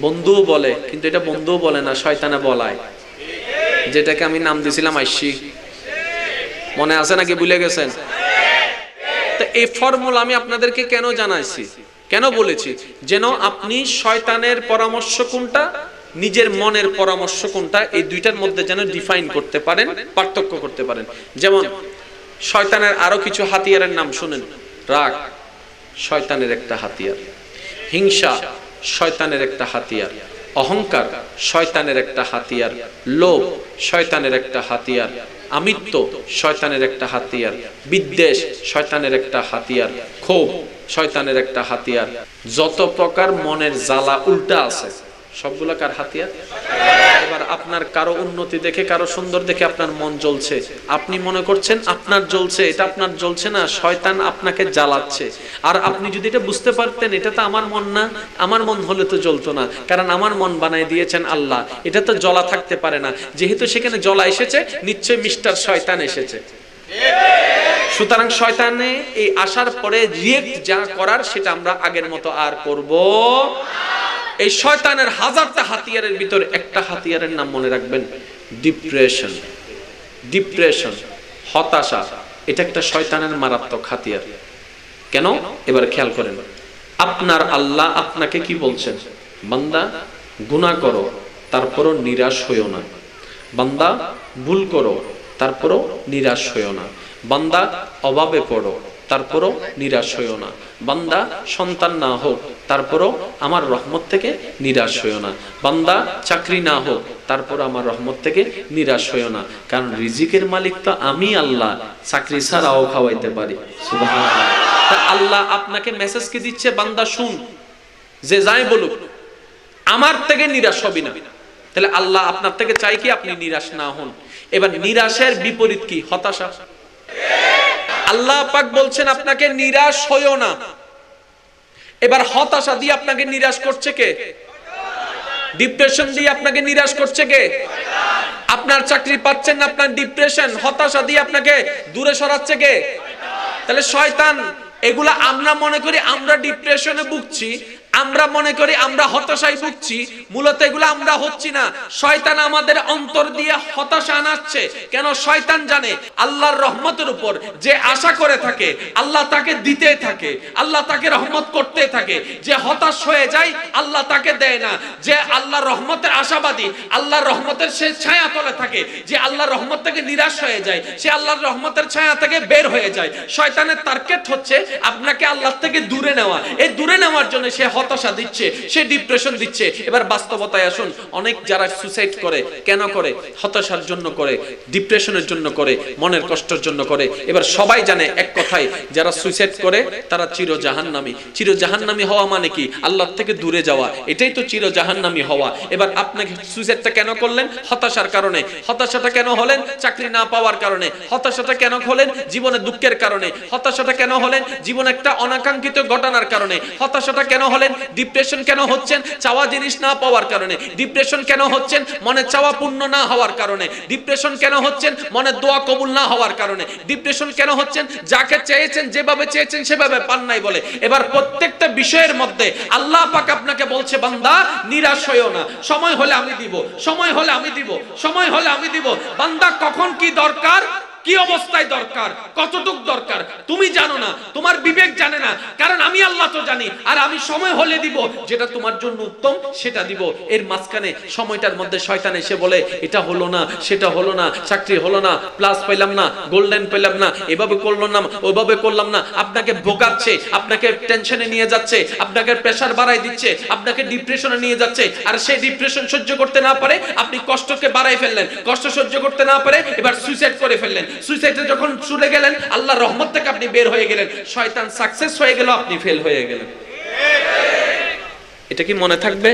বন্ধুও বলে, কিন্তু এটা বন্ধুও বলে না, শয়তানে বলায়। যেটাকে আমি নাম দিছিলাম আইসি। মনে আছে নাকি ভুলে গেছেন? তো এই ফর্মুলা আমি আপনাদেরকে কেন জানাইছি? কেন বলেছি? যেন আপনি শয়তানের পরামর্শ কোনটা, নিজের মনের পরামর্শ কোনটা, এই দুইটার মধ্যে যেন ডিফাইন করতে পারেন, পার্থক্য করতে পারেন। যেমন, শয়তানের আরও কিছু হাতিয়ারের নাম শুনেন। রাগ, শয়তানের একটা হাতিয়ার। হিংসা শয়তানের একটা হাতিয়ার। অহংকার শয়তানের একটা হাতিয়ার। লোভ শয়তানের একটা হাতিয়ার। আমিত্ব শয়তানের একটা হাতিয়ার। বিদ্বেষ শয়তানের একটা হাতিয়ার। ক্ষোভ শয়তানের একটা হাতিয়ার। যত প্রকার মনের জ্বালা উল্টা আছে সবগুলা কার হাতিয়ার? এবার আপনার কারও উন্নতি দেখে, কারও সুন্দর দেখে আপনার মন জ্বলছে। আপনি মনে করছেন আপনার জ্বলছে, এটা আপনার জ্বলছে না, শয়তান আপনাকে জ্বালাচ্ছে। আর আপনি যদি এটা বুঝতে পারতেন, এটা তো আমার মন না, আমার মন হলে তো জ্বলতো না। কারণ আমার মন বানাই দিয়েছেন আল্লাহ। এটা তো জ্বলা থাকতে পারে না। যেহেতু সেখানে জ্বলা এসেছে, নিশ্চয়ই মিস্টার শয়তান এসেছে। সুতরাং শয়তানে এই আসার পরে রিয়েক্ট যা করার, সেটা আমরা আগের মতো আর করব এই শয়তানের হাজারটা হাতিয়ারের ভিতরে একটা হাতিয়ারের নাম মনে রাখবেন ডিপ্রেশন ডিপ্রেশন হতাশা, এটা একটা শয়তানের মারাত্মক হাতিয়ার। কেন? এবার খেয়াল করেন। আপনার আল্লাহ আপনাকে কি বলছেন? বান্দা, গুনাহ করো, তারপরও নিরাশ হইও না। বান্দা, ভুল করো, তারপরও নিরাশ হইও না। বান্দা, অভাবে পড়ো তারপরও নিরাশ হইও না। বান্দা সন্তান না হোক, তারপরও আমার রহমত থেকে নিরাশ হইও না। বান্দা চাকরি না হোক তারপর আমার রহমত থেকে নিরাশ হইও না। কারণ রিজিকের মালিক তো আমি আল্লাহ, চাকরি ছাড়াও খাওয়াইতে পারি। আল্লাহ আপনাকে মেসেজ কি দিচ্ছে? বান্দা, শুন। যে যাই বলুক, আমার থেকে নিরাশ হবি না। তাহলে আল্লাহ আপনার থেকে চাই কি আপনি নিরাশ না হন? এবার নিরাশের বিপরীত কি? হতাশা? আল্লাহ পাক বলছেন, আপনাকে নিরাশ হইও না। এবার হতাশা দিয়ে আপনাকে নিরাশ করছে কে? ডিপ্রেশন দিয়ে আপনাকে নিরাশ করছে কে? আপনার চাকরি পাচ্ছেন না, আপনার ডিপ্রেশন, হতাশা দিয়ে আপনাকে দূরে সরাচ্ছে কে? তাহলে শয়তান, এগুলা আমরা মনে করি আমরা ডিপ্রেশনে ভুগছি আমরা মনে করি আমরা হতাশায় ভুগছি। মূলত এগুলো আমরা হচ্ছি না। শয়তান আমাদের অন্তর দিয়ে হতাশা আনাচ্ছে। কেন শয়তান জানে? আল্লাহর রহমতের উপর যে আশা করে থাকে, আল্লাহ তাকে দিতে থাকে, আল্লাহ তাকে রহমত করতে থাকে। যে হতাশ হয়ে যায়, আল্লাহ তাকে দেয় না। যে আল্লাহর রহমতের আশাবাদী, আল্লাহর রহমতের সে ছায়া তলে থাকে। যে আল্লাহর রহমত থেকে নিরাশ হয়ে যায়, সে আল্লাহর রহমতের ছায়া থেকে বের হয়ে যায়। শয়তানের টার্গেট হচ্ছে, আপনাকে আল্লাহ থেকে দূরে নেওয়া। এই দূরে নেওয়ার জন্য সে হতাশা দিচ্ছে, সে ডিপ্রেশন দিচ্ছে। এবার বাস্তবতায় আসুন, অনেক যারা সুসাইড করে, কেন করে? হতাশার জন্য করে ডিপ্রেশনের জন্য করে, মনের কষ্টের জন্য করে। এবার সবাই জানে এক কথায়, যারা সুইসাইড করে, তারা চির জাহান্নামী চির জাহান্নামী হওয়া মানে কি? আল্লাহ থেকে দূরে যাওয়া। এটাই তো চির জাহান্নামী হওয়া। এবার আপনাকে সুইসাইডটা কেন করলেন? হতাশার কারণে। হতাশাটা কেন হলেন? চাকরি না পাওয়ার কারণে। হতাশাটা কেন হলেন? জীবনে দুঃখের কারণে। হতাশাটা কেন হলেন? জীবনে একটা অনাকাঙ্ক্ষিত ঘটনার কারণে। হতাশাটা কেন হলেন? ডিপ্রেশন কেন হচ্ছেন? চাওয়া জিনিস না পাওয়ার কারণে। ডিপ্রেশন কেন হচ্ছেন? মনে চাওয়া পূর্ণ না হওয়ার কারণে। ডিপ্রেশন কেন হচ্ছেন? মনে দোয়া কবুল না হওয়ার কারণে। ডিপ্রেশন কেন হচ্ছেন? যাকে চেয়েছেন, যেভাবে চেয়েছেন, সেভাবে পান নাই বলে। এবার প্রত্যেকটা বিষয়ের মধ্যে আল্লাহ পাক আপনাকে বলছে, বান্দা, নিরাশ হইও না। সময় হলে আমি দিব। সময় হলে আমি দিব। সময় হলে আমি দিব। বান্দা, কখন কি দরকার? কি অবস্থায় দরকার? কতটুক দরকার? তুমি জানো না, তোমার বিবেক জানে না, কারণ আমি আল্লাহ তো জানি, আর আমি সময় হলে দিব, যেটা তোমার জন্য উত্তম, সেটা দিব। এর মাঝখানে সময়টার মধ্যে শয়তান এসে বলে, এটা হলো না, সেটা হলো না, চাকরি হলো না প্লাস পেলাম না গোল্ডেন পেলাম না, এভাবে করল না ওইভাবে করলাম না, আপনাকে ভোগাচ্ছে, আপনাকে টেনশনে নিয়ে যাচ্ছে, আপনাকে প্রেশার বাড়াই দিচ্ছে, আপনাকে ডিপ্রেশনে নিয়ে যাচ্ছে, আর সেই ডিপ্রেশন সহ্য করতে না পারে, আপনি কষ্টকে বাড়াই ফেললেন, কষ্ট সহ্য করতে না পারে, এবার সুইসাইড করে ফেললেন। সুইসাইডে যখন ছুটে গেলেন আল্লাহ রহমত থেকে আপনি বের হয়ে গেলেন। শয়তান সাকসেস হয়ে গেল, আপনি ফেল হয়ে গেলেন। এটা কি মনে থাকবে?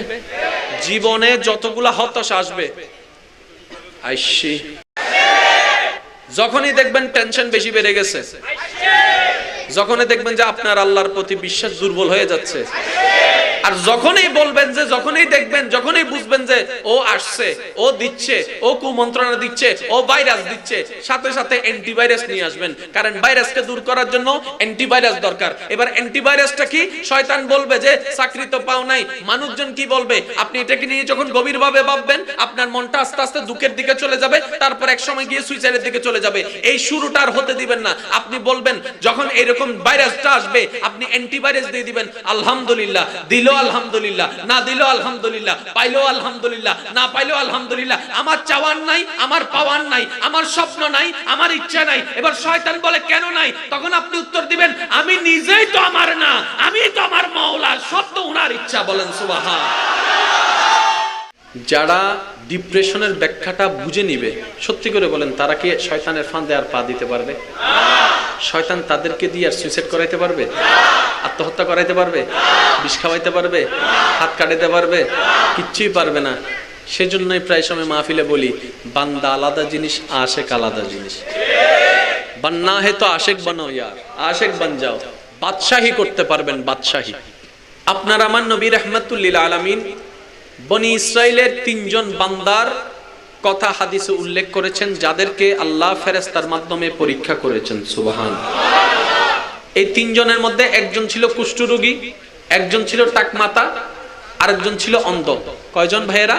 জীবনে যতগুলা হতাশা আসবে, আইসি। যখনই দেখবেন টেনশন বেশি বেড়ে গেছে, যখনই দেখবেন যে আপনার আল্লাহর প্রতি বিশ্বাস দুর্বল হয়ে যাচ্ছে আর যখনই বলবেন যে, যখনই দেখবেন, যখনই বুঝবেন যে, ও আসছে, ও দিচ্ছে, ও কুমন্ত্রণা দিচ্ছে, ও ভাইরাস দিচ্ছে, সাথে সাথে অ্যান্টিভাইরাস নিয়ে আসবেন। কারণ ভাইরাসকে দূর করার জন্য অ্যান্টিভাইরাস দরকার। এবার অ্যান্টিভাইরাসটা কি? শয়তান বলবে যে, চাকরি তো পাও নাই। মানুষজন কি বলবে? আপনি এটাকে নিয়ে যখন গভীরভাবে ভাববেন, আপনার মনটা আস্তে আস্তে দুঃখের দিকে চলে যাবে, তারপর এক সময় গিয়ে সুইসাইডের দিকে চলে যাবে। এই শুরুটা আর হতে দিবেন না। আপনি বলবেন, যখন এরকম ভাইরাসটা আসবে, আপনি অ্যান্টিভাইরাস দিয়ে দিবেন। আলহামদুলিল্লাহ, দিলো আলহামদুলিল্লাহ, না দিলো আলহামদুলিল্লাহ পাইলো আলহামদুলিল্লাহ, না পাইলো আলহামদুলিল্লাহ, আমার চাওয়ার নাই, আমার পাওয়ার নাই, আমার স্বপ্ন নাই, আমার ইচ্ছা নাই, এবার শয়তান বলে কেন নাই? তখন আপনি উত্তর দিবেন, আমি নিজেই তো আমার না, আমি তো আমার মাওলা সব তো উনার ইচ্ছা বলেন সুবহান। যারা ডিপ্রেশনের ব্যাখ্যাটা বুঝে নিবে, সত্যি করে বলেন, তারা কি শয়তানের ফাঁদে আর পা দিতে পারবে? শয়তান তাদেরকে দিয়ে আর সুইসাইড করাইতে পারবে? আত্মহত্যা করাইতে পারবে? বিষ খাওয়াইতে পারবে? হাত কাটাইতে পারবে? কিচ্ছুই পারবে না। সেজন্যই প্রায় সময় মাহফিলে বলি, বান্দা আলাদা জিনিস, আশেক আলাদা জিনিস। বান্না হে তো আশেক বানো ইয়ার, আশেক বান যাও। বাদশাহী করতে পারবেন বাদশাহী। আপনার আমার নবী রহমতুল্লিল আলামিন বনি ইসরায়েলের তিনজন বান্দার কথা হাদিসে উল্লেখ করেছেন, যাদেরকে আল্লাহ ফেরেস্তার মাধ্যমে পরীক্ষা করেছেন, সুবহান। এই তিনজনের মধ্যে একজন ছিল কুষ্ঠরোগী, একজন ছিল টাকমাতা, আরেকজন ছিল অন্ধ। কয়জন ভাইয়েরা?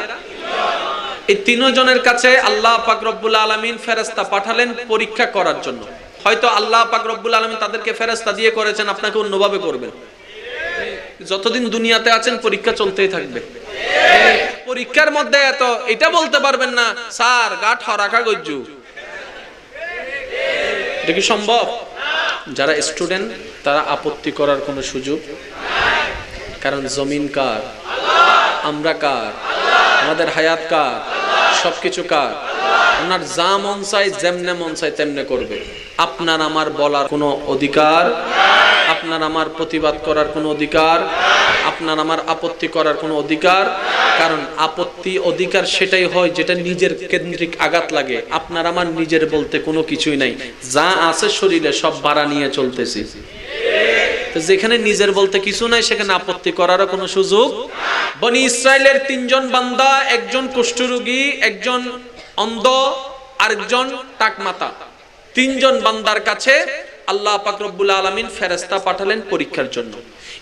এই তিনজনের কাছে আল্লাহ পাক রব্বুল আলমিন ফেরেস্তা পাঠালেন পরীক্ষা করার জন্য। হয়তো আল্লাহ পাক রব্বুল আলমিন তাদেরকে ফেরেস্তা দিয়ে করেছেন, আপনাকে অন্যভাবে করবেন। যতদিন দুনিয়াতে আছেন, পরীক্ষা চলতেই থাকবে। পরীক্ষার মধ্যে এত, এটা বলতে পারবেন না, স্যার, গা ঠরাকা গজ্জু এটা কি সম্ভব? যারা স্টুডেন্ট, তারা আপত্তি করার কোনো সুযোগ কারণ জমিন কার? আমরা কার? আমাদের হায়াত কার? সবকিছু কার? ওনার যা মন চাই যেমনে মন চাই তেমনে করবে। আপনার আমার বলার কোনো অধিকার? আপনার আমার প্রতিবাদ করার কোনো অধিকার? আপনার আমার আপত্তি করার কোনো অধিকার? কারণ আপত্তি অধিকার সেটাই হয় যেটা নিজের কেন্দ্রিক আঘাত লাগে। আপনার আমার নিজের বলতে কোনো কিছুই নাই। যা আছে শরীরে সব বাড়া নিয়ে চলতেছি। যেখানে নিজের বলতে কিছু নাই, সেখানে আপত্তি করারও কোনো সুযোগ বনি ইসরায়েলের তিনজন বান্দা, একজন কুষ্ঠরোগী, একজন অন্ধ, আরেকজন টাকমাতা। তিনজন বান্দার কাছে আল্লাহ পাক রব্বুল আলামিন ফেরেশতা পাঠালেন পরীক্ষার জন্য।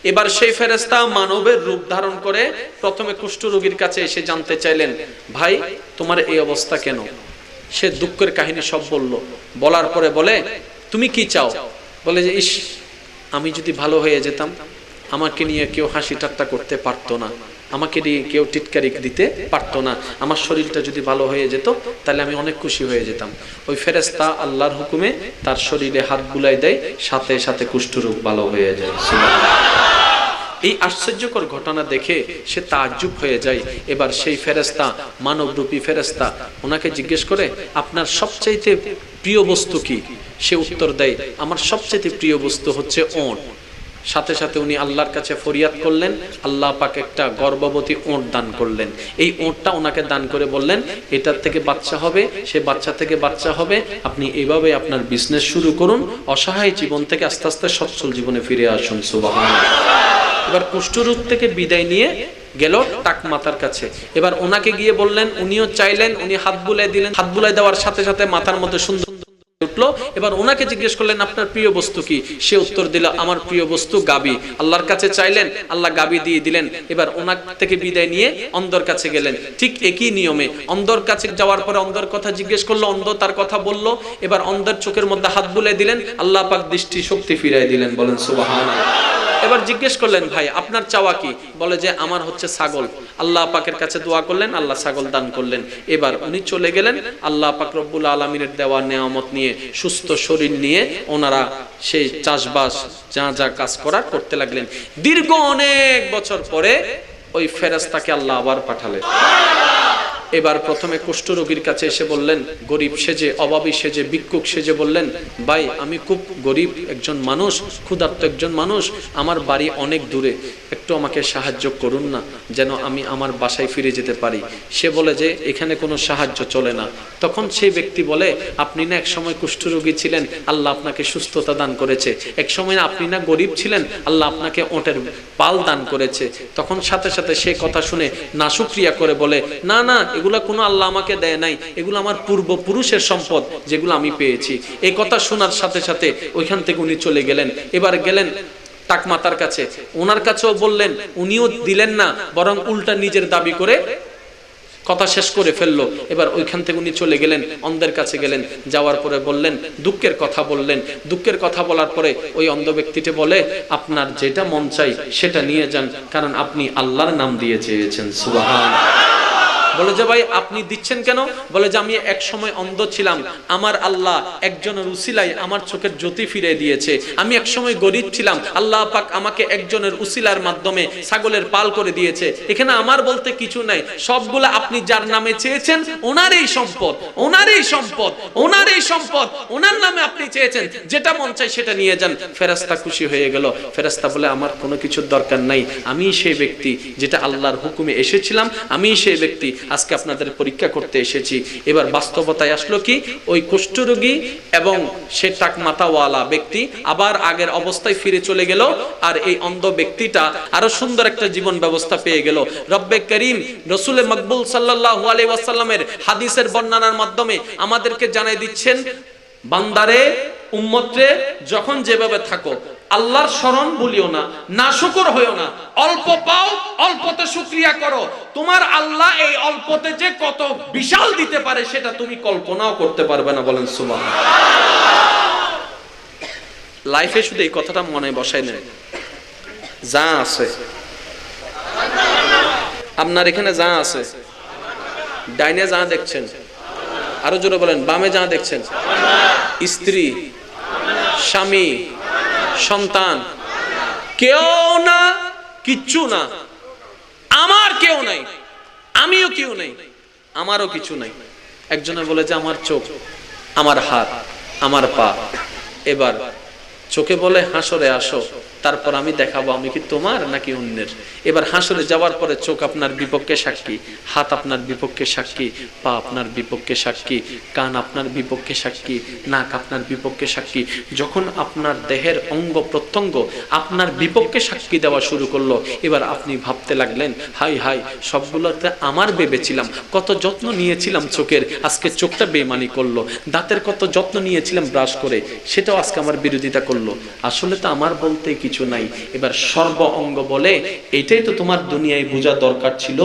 এবার সেই ফেরেশতা মানবের রূপ ধারণ করে প্রথমে কুষ্ঠরোগীর কাছে এসে জানতে চাইলেন, ভাই, তোমার এই অবস্থা কেন? সে দুঃখের কাহিনী সব বলল। বলার পরে বলে, তুমি কি চাও? বলে যে, ইস আমি যদি ভালো হয়ে যেতাম, আমাকে নিয়ে কেউ হাসি ঠাট্টা করতে পারতো না। আমাকে নিয়ে কেউ টিটকারি দিতে পারতো না। আমার শরীরটা যদি ভালো হয়ে যেত, তাহলে আমি অনেক খুশি হয়ে যেতাম। ওই ফেরেস্তা আল্লাহর হুকুমে তার শরীরে হাত বুলাই দেয়, সাথে সাথে কুষ্ঠরোগ ভালো হয়ে যায়। এই আশ্চর্যকর ঘটনা দেখে সে তাজ্জুব হয়ে যায়। এবার সেই ফেরেস্তা মানবরূপী ফেরেস্তা ওনাকে জিজ্ঞেস করে, আপনার সবচাইতে প্রিয় বস্তু কি? সে উত্তর দেয়, আমার সবচাইতে প্রিয় বস্তু হচ্ছে ওট। সাথে সাথে উনি আল্লাহর কাছে ফরিয়াদ করলেন, আল্লাহ পাক একটা গর্ভবতী ওঁট দান করলেন। এই ওঁটটা ওনাকে দান করে বললেন, এটার থেকে বাচ্চা হবে, সে বাচ্চা থেকে বাচ্চা হবে, আপনি এভাবে আপনার বিজনেস শুরু করুন, অসহায় জীবন থেকে আস্তে আস্তে সচ্ছল জীবনে ফিরে আসুন সুবাহ এবার কুষ্ঠরোগ থেকে বিদায় নিয়ে গেল টাকমাতার কাছে। এবার ওনাকে গিয়ে বললেন, উনিও চাইলেন, উনি হাত বুলাই দিলেন। হাত বুলাই দেওয়ার সাথে সাথে মাথার মধ্যে সুন্দর উঠল। এবার ওনাকে জিজ্ঞেস করলেন, আপনার প্রিয় বস্তু কি? সে উত্তর দিল, আমার প্রিয় বস্তু গাবি। আল্লাহর কাছে চাইলেন, আল্লাহ গাবি দিয়ে দিলেন। এবার ওনার থেকে বিদায় নিয়ে অন্ধর কাছে গেলেন। ঠিক একই নিয়মে অন্ধর কাছে যাওয়ার পরে অন্ধর কথা জিজ্ঞেস করল অন্ধ তার কথা বলল। এবার অন্ধের চোখের মধ্যে হাত বুলে দিলেন, আল্লাহ পাক দৃষ্টি শক্তি ফিরাই দিলেন, বলেন সুবাহান এবার জিজ্ঞেস করলেন, ভাই, আপনার চাওয়া কি? বলে যে, আমার হচ্ছে ছাগল। আল্লাহ পাকের কাছে দোয়া করলেন, আল্লাহ ছাগল দান করলেন। এবার উনি চলে গেলেন আল্লাহ পাক রব্বুল আলমিনের দেওয়া নেয়ামত নিয়ে, সুস্থ শরীর নিয়ে ওনারা সেই চাষবাস, যা যা কাজ করার করতে লাগলেন। দীর্ঘ অনেক বছর পরে ওই ফেরেস্তাকে আল্লাহ আবার পাঠালেন। এবার প্রথমে কুষ্ঠরোগীর কাছে এসে বললেন, গরিব সেজে অভাবী সেজে ভিক্ষুক সেজে বললেন, ভাই, আমি খুব গরিব একজন মানুষ, ক্ষুধার্ত একজন মানুষ, আমার বাড়ি অনেক দূরে, একটু আমাকে সাহায্য করুন না, যেন আমি আমার বাসায় ফিরে যেতে পারি। সে বলে যে, এখানে কোনো সাহায্য চলে না। তখন সেই ব্যক্তি বলে, আপনি না এক সময় কুষ্ঠরোগী ছিলেন, আল্লাহ আপনাকে সুস্থতা দান করেছে। এক সময় আপনি না গরিব ছিলেন, আল্লাহ আপনাকে ওটের পাল দান করেছে। তখন সাথে সাথে সে কথা শুনে নাশুক্রিয়া করে বলে, না না এগুলা কোনো আল্লাহ আমাকে দেয় নাই। এগুলো আমার পূর্বপুরুষের সম্পদ যেগুলো আমি পেয়েছি। এই কথা শোনার সাথে সাথে ওইখান থেকে উনি চলে গেলেন। এবার গেলেন টাকমাতার কাছে। ওনার কাছেও বললেন, উনিও দিলেন না, বরং উল্টা নিজের দাবি করে কথা শেষ করে ফেলল। এবার ওইখান থেকে উনি চলে গেলেন, অন্ধের কাছে গেলেন। যাওয়ার পরে বললেন, দুঃখের কথা বললেন। দুঃখের কথা বলার পরে ওই অন্ধ ব্যক্তিটি বলে, আপনার যেটা মন চাই সেটা নিয়ে যান, কারণ আপনি আল্লাহর নাম দিয়ে চেয়েছেন। সুবাহান বলে যে, ভাই, আপনি দিচ্ছেন কেন? বলে যে, আমি এক সময় অন্ধ ছিলাম। আমার আল্লাহ একজনের উসিলাই আমার চোখের জ্যোতি ফিরে দিয়েছে। আমি এক সময় গরিব ছিলাম। আল্লাহ পাক আমাকে একজনের উসিলার মাধ্যমে ছাগলের পাল করে দিয়েছে। এখানে আমার বলতে কিছু নাই। সবগুলো আপনি যার নামে চেয়েছেন, ওনারই সম্পদ। ওনারই সম্পদ। ওনারই সম্পদ। ওনার নামে আপনি চেয়েছেন। যেটা মন চাই সেটা নিয়ে যান। ফেরাস্তা খুশি হয়ে গেল। ফেরাস্তা বলে, আমার কোনো কিছুর দরকার নাই। আমি সেই ব্যক্তি যেটা আল্লাহর হুকুমে এসেছিলাম। আমি সেই ব্যক্তি আজকে আপনাদের পরীক্ষা করতে এসেছি। এবার বাস্তবতায় আসলো কি? ওই কুষ্ঠরোগী এবং সে টাক মাথাওয়ালা ব্যক্তি আবার আগের অবস্থায় ফিরে চলে গেল আর এই অন্ধ ব্যক্তিটা আরও সুন্দর একটা জীবন ব্যবস্থা পেয়ে গেল। রব্বে করিম রসুলে মকবুল সাল্লাহ আলাই ওয়াসাল্লামের হাদিসের বর্ণনার মাধ্যমে আমাদেরকে জানাই দিচ্ছেন বান্দারে, উম্মতরে, যখন যেভাবে থাকো, আল্লাহর স্মরণ বলিও না না শুকর হইও না, অল্প পাও, অল্পতে শুক্রিয়া করো। তোমার আল্লাহ এই অল্পতে যে কত বিশাল দিতে পারে, সেটা তুমি কল্পনাও করতে পারবে না, বলেন সুবাহ লাইফে শুধু এই কথাটা মনে বসাই নেন। যা আছে। আপনার এখানে যা আছে। ডাইনে যা দেখছেন। আরও জোরে বলেন, বামে যা দেখছেন। স্ত্রী, স্বামী, সন্তান, কেউ না, কিচ্ছু না। আমার কেউ নাই, আমিও কেউ নাই, আমারও কিছু নাই। একজনে বলে যে, আমার চোখ, আমার হাত, আমার পা। এবার চোখে বলে, হাসরে আসো, তারপর আমি দেখাবো আমি কি তোমার নাকি অন্যের? এবার হাসরে যাওয়ার পরে চোখ আপনার বিপক্ষে সাক্ষী, হাত আপনার বিপক্ষে সাক্ষী, পা আপনার বিপক্ষে সাক্ষী, কান আপনার বিপক্ষে সাক্ষী, নাক আপনার বিপক্ষে সাক্ষী। যখন আপনার দেহের অঙ্গ প্রত্যঙ্গ আপনার বিপক্ষে সাক্ষী দেওয়া শুরু করল, এবার আপনি ভাবতে লাগলেন, হাই হাই, সবগুলোতে আমার ভেবেছিলাম, কত যত্ন নিয়েছিলাম চোখের, আজকে চোখটা বেমানি করল। দাঁতের কত যত্ন নিয়েছিলাম ব্রাশ করে, সেটাও আজকে আমার বিরোধিতা করল। আসলে তো আমার বলতে কিছু নাই। এবার সর্ব অঙ্গ বলে, এটাই তো তোমার দুনিয়ায় বোঝা দরকার ছিল,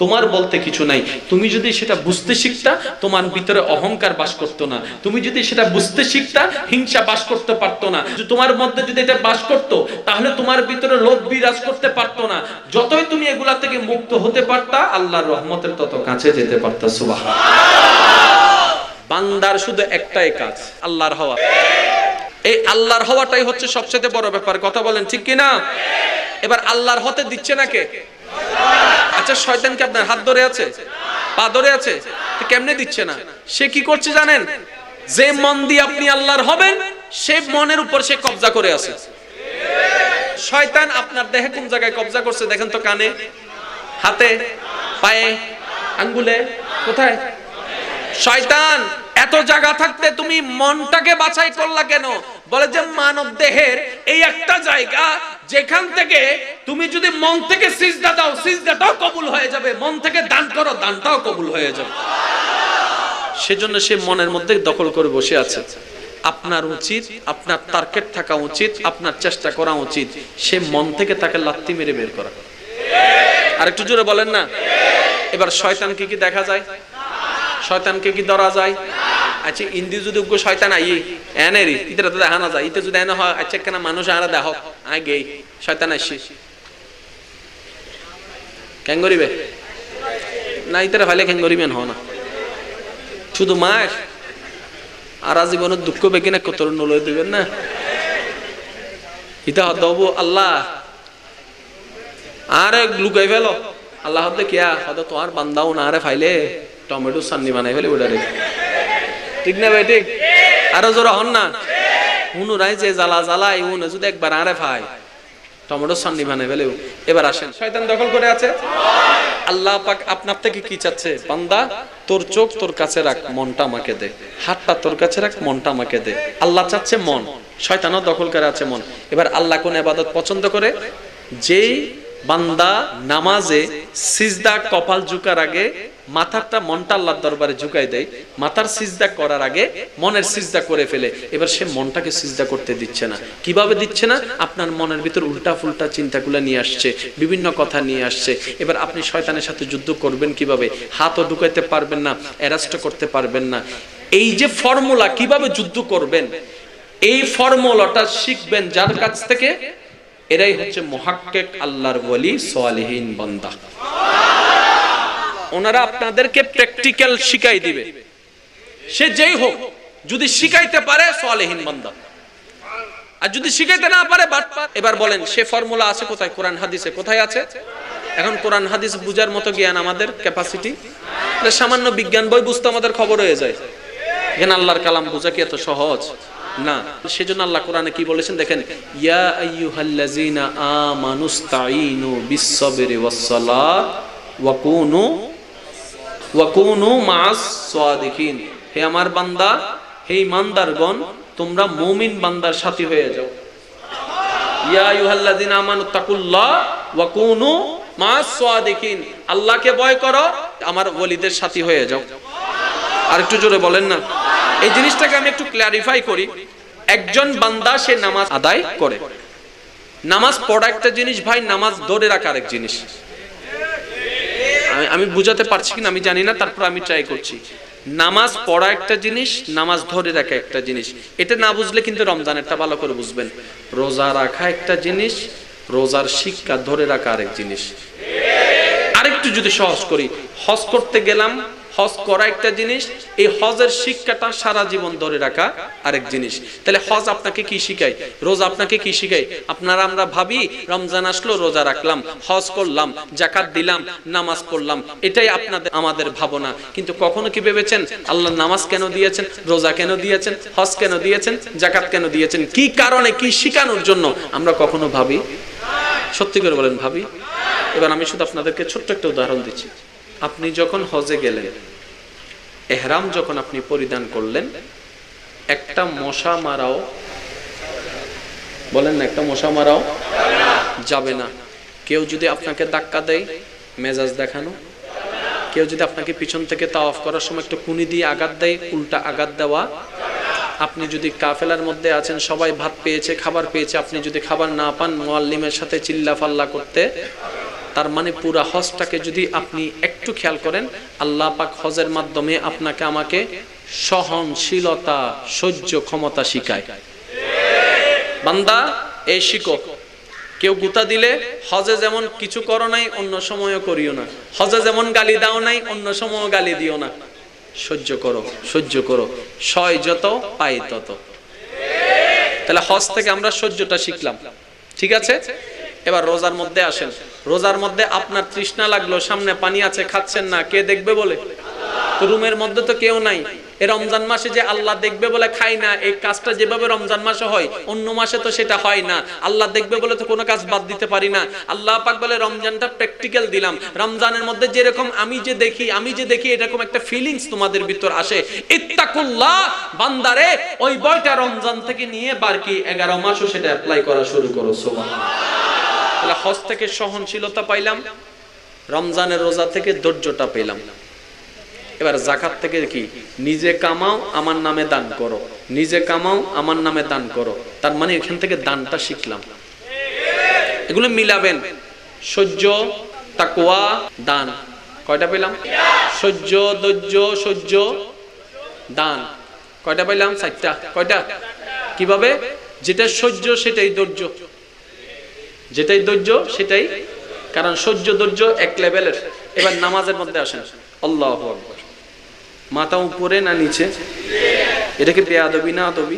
তোমার বলতে কিছু নাই। তুমি যদি সেটা বুঝতে শিখতা, তোমার ভিতরে অহংকার বাস করতো না। তুমি যদি সেটা বুঝতে শিখতা, হিংসা বাস করতে পারতো না। তোমার মধ্যে যদি এটা বাস করতো, তাহলে তোমার ভিতরে লোভ বিরাজ করতে পারতো না। যতই তুমি এগুলা থেকে মুক্ত হতে পারতা, আল্লাহর রহমতের তত কাছে যেতে পারতা সুবাহ বান্দার শুধু একটাই কাজ, আল্লাহর হওয়া। এই আল্লাহর হওয়াটাই হচ্ছে সবচেয়ে বড় ব্যাপার। কথা বলেন, ঠিক কি না এবার আল্লাহর হতে দিচ্ছে না কে? আচ্ছা শয়তান কি আপনার হাত ধরে আছে? পা ধরে আছে? কেমনে দিচ্ছে না? সে কি করছে জানেন? যে মন দিয়ে আপনি আল্লাহর হবেন, সে মনের উপর সে কবজা করে আছে। শয়তান আপনার দেহে কোন জায়গায় কবজা করছে দেখেন তো কানে? হাতে? পায়ে? আঙ্গুলে? কোথায়? শয়তান! এত জায়গা থাকতে তুমি মনটাকে বাছাই করলা কেন? বলে যে মানব দেহের এই একটা জায়গা যেখান থেকে তুমি যদি মন থেকে সিজদা দাও, সিজদাটাও কবুল হয়ে যাবে। মন থেকে দান করো, দানটাও কবুল হয়ে যাবে। সেজন্য সে মনের মধ্যে দখল করে বসে আছে। আপনার উচিত, আপনার টার্গেট থাকা উচিত, আপনার চেষ্টা করা উচিত। সে মন থেকে তাকে লাত্তি মেরে বের করা। আর একটু জোরে বলেন না? এবার শয়তানকে কি দেখা যায়? শয়তানকে কি ধরা যায়? আচ্ছা ইন্দি যদি উগ্র শয়তান আই এনে রে, ইতে তো দেখা না যায়, ইতে যদি এনে হয় আচ্ছা কেন মানুষ আরা দেখ আই গে শয়তান আসি কেন করিবে? না ইতারা ভাইলে কেন করিবেন হ না শুধু মাস আর জীবনের দুঃখ বেগে না কত নলয় দিবেন না? ইতা হদবু আল্লাহ। আরে লুকাই ফেলো। আল্লাহ হদে কিয়া? হদ তোমার বান্দাও না আরে ফাইলে টমেটো সান্নি বানাই ফেলে ওটা ঠিক না ভাই, ঠিক? আরও জোরা হন না। হুনু রাই যে জ্বালা জ্বালাই, হুনে যদি একবার আরে ভাই টমেটো বানাই ফেলে এবার আসেন। শয়তান দখল করে আছে? আল্লাহ পাক আপনার থেকে কি চাচ্ছে? বান্দা, তোর চোখ তোর কাছে রাখ, মনটা আমাকে দে। হাতটা তোর কাছে রাখ, মনটা আমাকে দে। আল্লাহ চাচ্ছে মন। শয়তানও দখল করে আছে মন। এবার আল্লাহ কোন এবাদত পছন্দ করে? যেই বান্দা নামাজে সিজদা কপাল ঝুকার আগে মাথাটা মনটা আল্লাহর দরবারে ঝুকাই দেয়। মাথার সিজদা করার আগে মনের সিজদা করে ফেলে। এবার সে মনটাকে সিজদা করতে দিচ্ছে না। কীভাবে দিচ্ছে না? আপনার মনের ভিতর উল্টা ফুলটা চিন্তাগুলো নিয়ে আসছে, বিভিন্ন কথা নিয়ে আসছে। এবার আপনি শয়তানের সাথে যুদ্ধ করবেন কীভাবে? হাতও ঢুকাইতে পারবেন না অ্যারাস্ট করতে পারবেন না। এই যে ফর্মুলা, কীভাবে যুদ্ধ করবেন? এই ফর্মুলাটা শিখবেন যার কাছ থেকে? এরাই হচ্ছে মহাক্কেক আল্লাহর ওয়ালি সোয়ালিহীন বান্দা। ওনারা আপনাদেরকে প্র্যাকটিক্যাল শিখাই দিবে। সে যেই হোক, যদি শিখাইতে পারে সোয়ালিহীন বান্দা। আর যদি শিখাইতে না পারে এবার বলেন, সে ফর্মুলা আছে কোথায়? কোরআন, হাদিসে কোথায় আছে? এখন কোরআন, হাদিস বুঝার মতো জ্ঞান আমাদের ক্যাপাসিটি সামান্য বিজ্ঞান বই বুঝতে আমাদের খবর হয়ে যায়। এখানে আল্লাহর কালাম বোঝা কি এত সহজ? না। সেজন্য আল্লাহ কোরআনে কি বলেছেন দেখেন? ইয়া আইয়ুহাল্লাযিনা আমানুস্তাঈনু বিস-সাবরি ওয়াস-সালাত ওয়া কুনু ওয়া কুনু মা'আস সাদিকিন। হে আমার বান্দা, হে ইমানদারগণ, তোমরা মুমিন বান্দার সাথী হয়ে যাও। ইয়া আইয়ুহাল্লাযিনা আমানুত্তাকুল্লাহ ওয়া কুনু মা'আস সাদিকিন। আল্লাহকে আমার ওলিদের সাথী হয়ে যাও। আর একটু জোরে বলেন না। এই জিনিসটাকে আমি একটু ক্লারিফাই করি। একজন বান্দা, সে নামাজ আদায় করে। নামাজ পড়া একটা জিনিস, ভাই, নামাজ ধরে রাখা আরেক জিনিস। আমি- বুঝাতে পারছি কিনা, আমি জানি না, তারপর আমি ট্রাই করছি। নামাজ পড়া একটা জিনিস, নামাজ ধরে রাখা একটা জিনিস। এটা না বুঝলে কিন্তু রমজানেরটা ভালো করে বুঝবেন। রোজা রাখা একটা জিনিস, রোজার শিক্ষা ধরে রাখা আরেক জিনিস। আরেকটু যদি সহজ করি, হজ করতে গেলাম হজ করা একটা জিনিস, এই হজের শিক্ষাটা সারা জীবন ধরে রাখা আরেক জিনিস। তাহলে হজ আপনাকে কি শিখায়? রোজা আপনাকে কি শিখায়? আপনারা আমরা ভাবি, রমজান আসলো, রোজা রাখলাম, হজ করলাম জাকাত দিলাম, নামাজ পড়লাম, এটাই আপনাদের, আমাদের ভাবনা। কিন্তু কখনো কি ভেবেছেন, আল্লাহ নামাজ কেন দিয়েছেন, রোজা কেন দিয়েছেন, হজ কেন দিয়েছেন জাকাত কেন দিয়েছেন, কি কারণে, কি শিখানোর জন্য আমরা কখনো ভাবি? সত্যি করে বলেন, ভাবি? এবার আমি শুধু আপনাদেরকে ছোট্ট একটা উদাহরণ দিচ্ছি। আপনি যখন হজে গেলেন, এহরাম যখন আপনি পরিধান করলেন, একটা মশা মারাও, বলেন না, একটা মশা মারাও যাবে না। কেউ যদি আপনাকে ধাক্কা দেয়, মেজাজ দেখানো। কেউ যদি আপনাকে পিছন থেকে তা অফ করার সময় একটু কুনি দিয়ে আঘাত দেয়, উল্টা আঘাত দেওয়া। আপনি যদি কাফেলার মধ্যে আছেন, সবাই ভাত পেয়েছে, খাবার পেয়েছে, আপনি যদি খাবার না পান, মোয়াল্লিমের সাথে চিল্লা ফাল্লা করতে তার মানে পুরা হজটাকে যদি আপনি একটু খেয়াল করেন, আল্লাহ পাক হজের মাধ্যমে আপনাকে আমাকে সহনশীলতা, সহ্য ক্ষমতা শিখায়। বান্দা এই শিখো। কেউ গুতা দিলে হজে যেমন কিছু করো নাই, অন্য সময়ও করিও না। হজে যেমন গালি দাও নাই, অন্য সময়ও গালি দিও না। সহ্য করো সহ্য করো। সয় যত পাই তত। তাহলে হজ থেকে আমরা সহ্যটা শিখলাম। ঠিক আছে? এবার রোজার মধ্যে আসেন। রোজার মধ্যে আপনার তৃষ্ণা লাগল, সামনে পানি আছে, খাচ্ছেন না, কে দেখবে বলে? রুমের মধ্যে তো কেউ নাই। এই রমজান মাসে যে আল্লাহ দেখবে বলে খাই না, এই কাজটা যেভাবে রমজান মাসে হয়, অন্য মাসে তো সেটা হয় না। আল্লাহ দেখবে বলে তো কোনো কাজ বাদ দিতে পারি না। আল্লাহ পাক বলে, রমজানটা প্র্যাকটিক্যাল দিলাম। রমজানের মধ্যে যেরকম আমি যে দেখি, আমি যে দেখি, এরকম একটা ফিলিংস তোমাদের ভিতর আসে। ইত্তাকুল্লাহ, বান্দারে, ওই বয়টা রমজান থেকে নিয়ে বারকি এগারো মাসও সেটা অ্যাপ্লাই করা শুরু করো, সুবহানাল্লাহ। তাহলে হজ থেকে সহনশীলতা পাইলাম, রমজানের রোজা থেকে ধৈর্যটা পেলাম। এবার জাকাত থেকে কি? নিজে কামাও, আমার নামে দান করো। নিজে কামাও, আমার নামে দান করো। তার মানে এখান থেকে দানটা শিখলাম। এগুলো মিলাবেন। সহ্য, তাকওয়া, দান। কয়টা পেলাম? সহ্য, ধৈর্য, সহ্য, দান। কয়টা পেলাম? চারটা। কয়টা? কীভাবে? যেটা সহ্য, সেটাই ধৈর্য। যেটাই ধৈর্য, সেটাই। কারণ সহ্য ধৈর্য এক লেভেলের। এবার নামাজের মধ্যে আসেন। আল্লাহ আকবর। মাথা উপরে না নিচে? এটা কি বেয়াদবি না আদবি?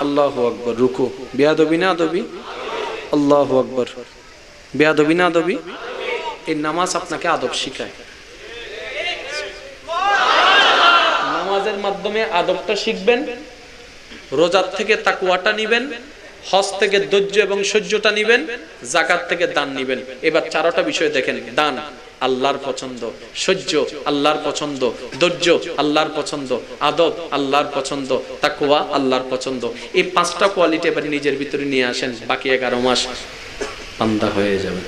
আল্লাহ আকবর, রুকু। বেয়াদবি না আদবি? আল্লাহ আকবর। বেয়াদবি না আদবি? এই নামাজ আপনাকে আদব শিখায়। নামাজের মাধ্যমে আদবটা শিখবেন। রোজার থেকে তাকুয়াটা নিবেন, হজ থেকে ধৈর্য এবং সহ্যটা নিবেন জাকাত থেকে দান নিবেন। এবার চারোটা বিষয় দেখেন। দান, আল্লাহর পছন্দ। সহ্য, আল্লাহর পছন্দ। ধৈর্য, আল্লাহর পছন্দ। আদব, আল্লাহর পছন্দ। তাকুয়া আল্লাহর পছন্দ। এই পাঁচটা কোয়ালিটি এবার নিজের ভিতরে নিয়ে আসেন, বাকি এগারো মাস পান্দা হয়ে যাবে।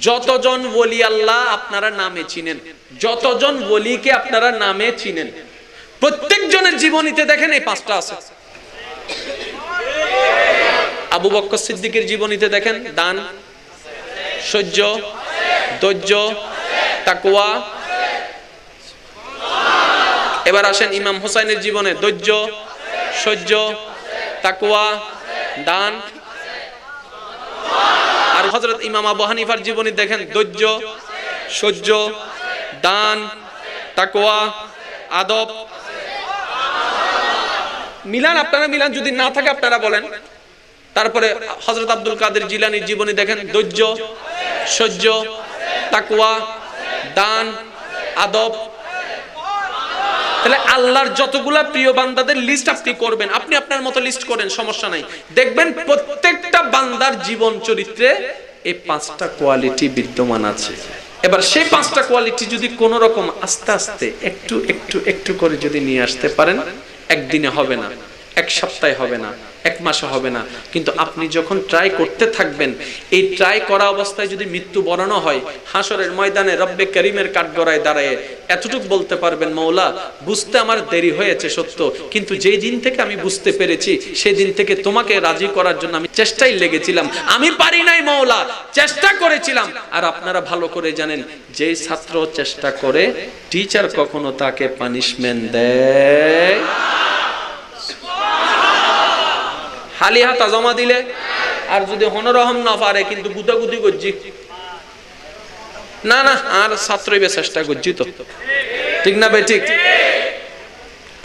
যতজন বলি আল্লাহ আপনারা নামে চিনেন, যতজন বলিকে আপনারা নামে চিনেন প্রত্যেকজনের জীবনীতে দেখেন এই পাঁচটা আছে। আবু বক্কর সিদ্দিকের জীবনীতে দেখেন, দান, সহ্য, ধৈর্য তাকুয়া এবার আসেন ইমাম হোসাইনের জীবনে, ধৈর্য, সহ্য তাকুয়া দান। আর হজরত ইমাম আবু হানিফার জীবনী দেখেন, ধৈর্য, সহ্য, দান তাকোয়া আদব। মিলান আপনারা, মিলান যদি না থাকে আপনারা বলেন। তারপরে হজরত আব্দুল কাদের জিলানির জীবনী দেখেন, ধৈর্য, সহ্য তাকোয়া দান, আদব। তাহলে আল্লাহর যতগুলা প্রিয় বান্দাদের লিস্ট আপনি করবেন, আপনি আপনার মতো লিস্ট করেন, সমস্যা নাই। দেখবেন প্রত্যেকটা বান্দার জীবন চরিত্রে এই পাঁচটা কোয়ালিটি বিদ্যমান আছে। এবার সেই পাঁচটা কোয়ালিটি যদি কোন রকম আস্তে আস্তে একটু একটু একটু করে যদি নিয়ে আসতে পারেন একদিনে হবে না এক সপ্তাহে হবে না। এক মাসে হবে না। কিন্তু আপনি যখন ট্রাই করতে থাকবেন, এই ট্রাই করা অবস্থায় যদি মৃত্যু বরানো হয় হাসরের ময়দানে রব্বে করিমের কাঠগড়ায় দাঁড়ায় এতটুক বলতে পারবেন, মৌলা, বুঝতে আমার দেরি হয়েছে, সত্য। কিন্তু যেই দিন থেকে আমি বুঝতে পেরেছি, সেই দিন থেকে তোমাকে রাজি করার জন্য আমি চেষ্টাই লেগেছিলাম। আমি পারি নাই, মৌলা, চেষ্টা করেছিলাম। আর আপনারা ভালো করে জানেন, যেই ছাত্র চেষ্টা করে টিচার কখনো তাকে পানিশমেন্ট দেয়। হালি হাতা জমা দিলে, আর যদি হনরহম না পারে, কিন্তু গুদাগুদি করছি। না না, আর ছাত্রই বে চেষ্টা করছি তো। ঠিক না বে, ঠিক?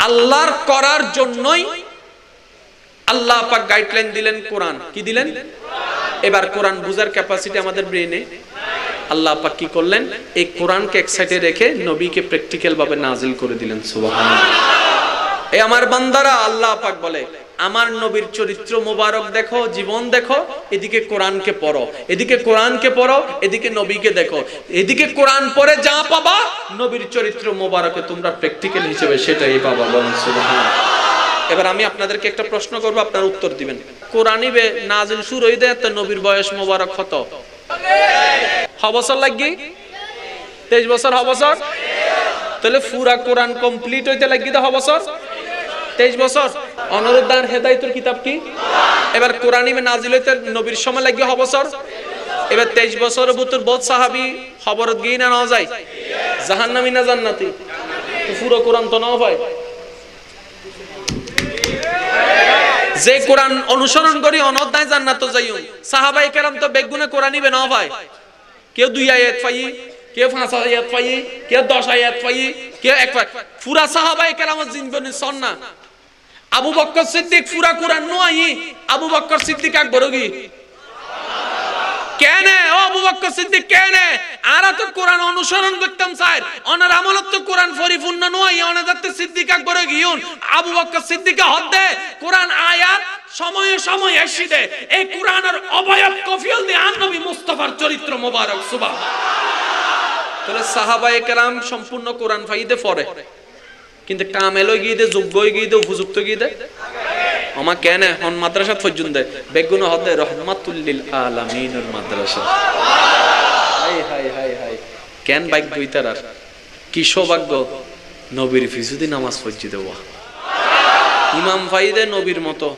আল্লাহর করার জন্যই আল্লাহ পাক গাইডলাইন দিলেন কোরআন। কি দিলেন? এবার কোরআন বুঝার ক্যাপাসিটি আমাদের ব্রেনে আল্লাহ পাক কি করলেন? এই কোরআনকে এক সাইডে রেখে নবীকে প্র্যাকটিক্যাল ভাবে নাজিল করে দিলেন, সুবহানাল্লাহ। এই আমার বান্দারা, আল্লাহ পাক বলে, আমার নবীর চরিত্র মোবারক দেখো, জীবন দেখো, এদিকে কোরআনকে পড়ো, এদিকে কোরআনকে পড়ো, এদিকে নবীকে দেখো, এদিকে কোরআন পড়ে যা পাবা, নবীর চরিত্র মোবারকে তোমরা প্র্যাকটিক্যাল হিসেবে সেটাই পাবা এবার আমি আপনাদেরকে একটা প্রশ্ন করব, আপনার উত্তর দিবেন। কোরআনই নাজিল শুরু হই দেয়, তো নবীর বয়স মোবারক কত? হ বছর লাগি? তেইশ বছর হ বছর? তাহলে পুরা কোরআন কমপ্লিট হইতে লাগি হ বছর? তেইশ বছর। অনুরুদ্দান হেদায়তুর কিতাব কি? এবার কোরআন ইমে নাজিল হইতে নবীর সময় লাগি হ বছর। এবার তেইশ বছর বুতুর বহুত সাহাবি খবরত গিয়ে না নেওয়া যায়? জাহান্নামি না জান্নাতি? পুরো কোরআন তো নাও হয়। যে কোরআন অনুসরণ করি অনধ্যায় জান্নাত যাইও। সাহাবাই কেরাম তো বেগুনে কোরআন নিবে না ভাই কেউ দুই আয়াত পাই, কেউ পাঁচ আয়াত পাই, কেউ দশ আয়াত পাই, কেউ এক পাই। ফুরা সাহাবাই কেরাম জিনবনে সন্না। আবু বক্কর সিদ্দিক ফুরা কোরআন নয় আবু বক্কর সিদ্দিক আকবর কি কেন? ও আবু বক্কর সিদ্দিক কেন? আরা তো কোরআন অনুসরণ করতাম, স্যার। অনার আমলত তো কোরআন পরিপূর্ণ নয় অনাদাতে সিদ্দিক আকবর গিয়ুন আবু বক্কর সিদ্দিকা হদ্দে কোরআন আয়াত সময়ে সময়ে এসে দে। এই কোরআনের অবয়ব কফিল দিয়ে আন নবী মুস্তাফার চরিত্র মোবারক সুবহান তাহলে সাহাবায়ে কেরাম সম্পূর্ণ কোরআন ফাইদে পড়ে। কিন্তু কামেলও গিয়ে দে যোগ্য গিয়ে দে, উপযুক্ত গিয়ে দে। আমার কেন? হন মাদ্রাসা পর্যন্ত বেগুন হদে রহমাতুল্লিল আলামিনের মাদ্রাসা। হাই হাই হাই হাই। কেন বাইক দুইতার আর? কি সৌভাগ্য? নবীর ফিসুদি নামাজ পড়ছি দেওয়া ইমাম ফাইদে নবীর মতো।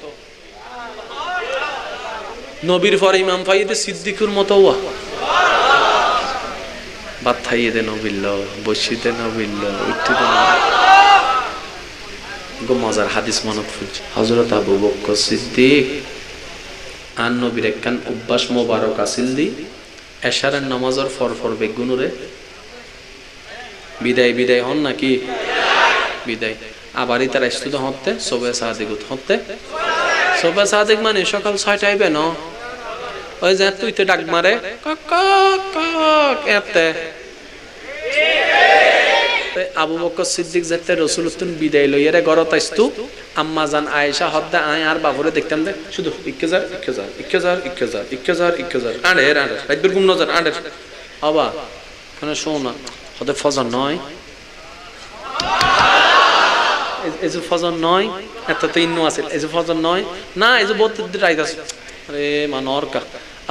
নবীর পর ইমাম ফাইদে সিদ্দিকুর মতো, ওয়া। ভাত খাইয়ে দে নবিল্ল বসিতে নবিল্ল উঠিতে মজার হাদিস মনত ফুলছে হজরত আবু বক্কর সিদ্দিক আন নবীর একখান অভ্যাস মোবারক আসিল দি, এশারের নামাজের ফর ফর বেগুনুরে বিদায় বিদায় হন নাকি? বিদায়। আবারই তারা স্তুত হতে সবে সাদিক হতে। সবে সাদিক মানে সকাল ছয়টায় বেন ওই যে তুই তো ডাক মারে, কক কক এতে আবু বকর সিদ্দিক যাতে রসুল উত্তুন বিদায় লইয়ারে গরত আইস্তু আম্মা জান আয়েশা হদ্দা আয় আর বাবুরে দেখতাম দে শুধু ইক্কে যার ইক্কে যার ইক্কে যার আড়ের আড়ের রাইতবির গুম নজর আড়ের আবা মানে শোনো হতে ফজর নয়। এই- যে ফজর নয়, এত তো ইন্নু আছে। এই যে ফজর নয়, না, এই যে বহুত রাইত আছে। আরে, মান অরকা।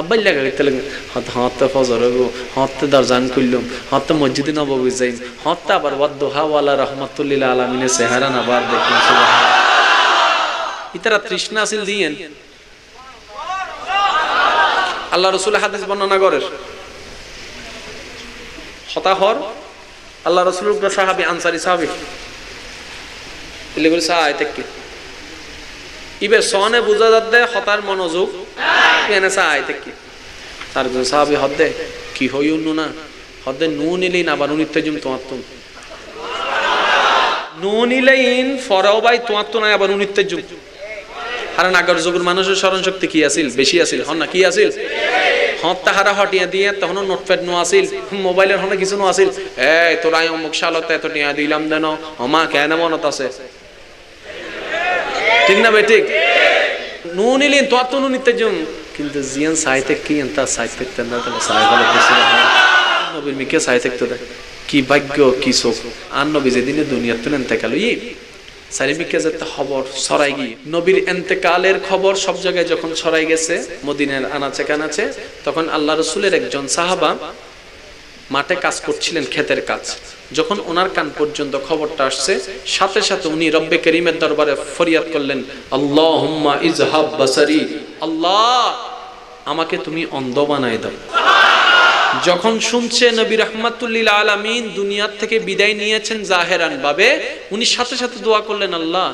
আব্বাই লাগা গেতে লাগে হত হত ফজর হইব, হত দরজান খুললুম হত মসজিদে নববী যাইম, হত আবার ওয়াদ্দুহা ওয়ালা রাহমাতুল্লিল আলামিনের চেহারা আবার সুবহানাল্লাহ। ইতারা তৃষ্ণা আছিল দিয়েন। আল্লাহ রসুল হাদিস বর্ণনা করেন হতাহর আল্লাহ রসুল সাহাবি আনসারি সাহাবি। এগুলো সাহায় থেকে ইবে সনে বুঝা যাতে হতার মনোযোগ। এনে সাহায় থেকে একজন সাহাবি হদ্দে, কি হই উন্নু না হদ্দে নুন ইলিন আবার উনিতে জুম তোমার তুম নুন ইলেইন ফরাও বাই তোমার তো নাই আবার উনিতে জুম। কারণ আগের যুগের মানুষের স্মরণ শক্তি কি আছিল? বেশি আছিল। হন না, কি আছিল? হত তাহারা হটিয়া দিয়ে তখন নোটপ্যাড নো আছিল। মোবাইলের হনে কিছু নো আছিল। এই, তোরা অমুক সালত এত টিয়া দিলাম দেন হমা কেন মনত আছে? ঠিক না বে ঠিক? নুন ইলিন তো তো নুন ইতে জুম। কিন্তু জিয়ান সাইতে কি এন্তা সাইতে তেনা তেনা সাই ভালো কিছু না। নবীর মিকে সাইতে তো দেখ, কি ভাগ্য, কি শোক। আর নবী যেদিনে দুনিয়ার তুলে এন্তেকাল ই সারিমিকে যেতে খবর ছড়াই গিয়ে, নবীর এন্তেকালের খবর সব জায়গায় যখন ছড়াই গেছে, মদিনের আনাচে কানাচে, তখন আল্লাহ রসুলের একজন সাহাবা মাঠে কাজ করছিলেন ক্ষেতের কাজ। যখন ওনার কান পর্যন্ত খবরটা আসছে, সাথে সাথে উনি রব্বে করিমের দরবারে ফরিয়াদ করলেন আল্লাহ ইজহাব আল্লাহ, আমাকে তুমি অন্ধ বানাই দাও। যখন শুনছে নবী রহমাতুল্লিল আলামিন দুনিয়ার থেকে বিদায় নিয়েছেন জাহেরান ভাবে উনি সাথে সাথে দোয়া করলেন, আল্লাহ,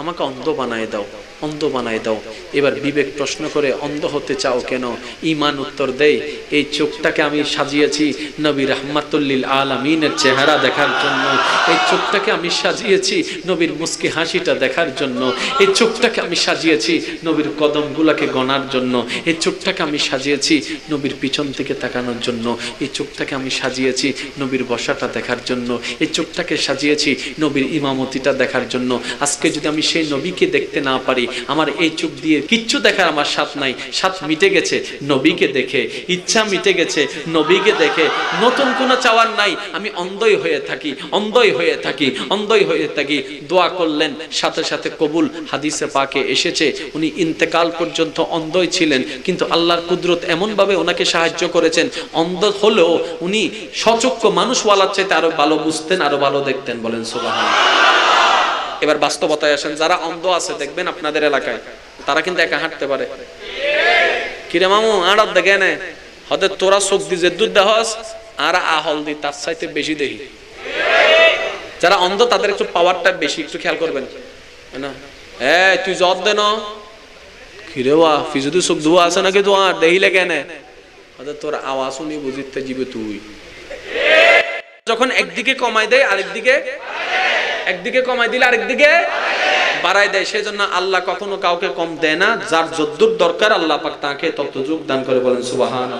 আমাকে অন্ধ বানায় দাও। অন্ধ বানায় দাও। এবার বিবেক প্রশ্ন করে, অন্ধ হতে চাও কেন? ইমান উত্তর দেয় এই চোখটাকে আমি সাজিয়েছি নবী রহমাতুল্লিল আলামিনের চেহারা দেখার জন্য। এই চোখটাকে আমি সাজিয়েছি নবীর মুস্কি হাসিটা দেখার জন্য। এই চোখটাকে আমি সাজিয়েছি নবীর কদমগুলাকে গণার জন্য। এই চোখটাকে আমি সাজিয়েছি নবীর পিছন থেকে তাকানোর জন্য। এই চোখটাকে আমি সাজিয়েছি নবীর বসাটা দেখার জন্য। এই চোখটাকে সাজিয়েছি নবীর ইমামতিটা দেখার জন্য। আজকে যদি আমি সেই নবীকে দেখতে না পারি আমার এই চোখ দিয়ে কিচ্ছু দেখার আমার সাথ নাই। সাথ মিটে গেছে, নবীকে দেখে। ইচ্ছা মিটে গেছে, নবীকে দেখে। নতুন কোনো চাওয়ার নাই। আমি অন্ধই হয়ে থাকি, অন্ধই হয়ে থাকি, অন্ধই হয়ে থাকি। দোয়া করলেন, সাথে সাথে কবুল হাদিসে পাকে এসেছে। উনি ইন্তেকাল পর্যন্ত অন্ধই ছিলেন, কিন্তু আল্লাহর কুদরত এমন ভাবে ওনাকে সাহায্য করেছেন। অন্ধ হলেও উনি সচক্ষ মানুষ ওয়ালার চাইতে আরও ভালো বুঝতেন, আরও ভালো দেখতেন, বলেন সুবাহ এবার বাস্তবতায় আসেন। যারা অন্ধ আছে, দেখবেন আপনাদের এলাকায়, তারা কিন্তু একা হাঁটতে পারে। কিরে মামু আড়াত দেখে নে। হতে তোরা চোখ দি যে দুধ দেহস আর আহল দি, তার চাইতে বেশি দেখি যারা অন্ধ, তাদের একটু পাওয়ারটা বেশি, একটু খেয়াল করবেন। না? এ তুই জব দে কিরে ওয়া ফিজুদু চোখ ধোয়া আছে নাকি তোমার দেখিলে কেনে হতে তোর আওয়াজ শুনি বুঝিতে জিবে তুই। যখন একদিকে কমাই দেয়, আরেকদিকে একদিকে কমাই দিলে আরেকদিকে বাড়াই দেয়। সেই জন্য আল্লাহ কখনো কাউকে কম দেয় না। যার যদ্দুর দরকার আল্লাহ পাক তাকে তত যোগদান করে বলেন সুবাহান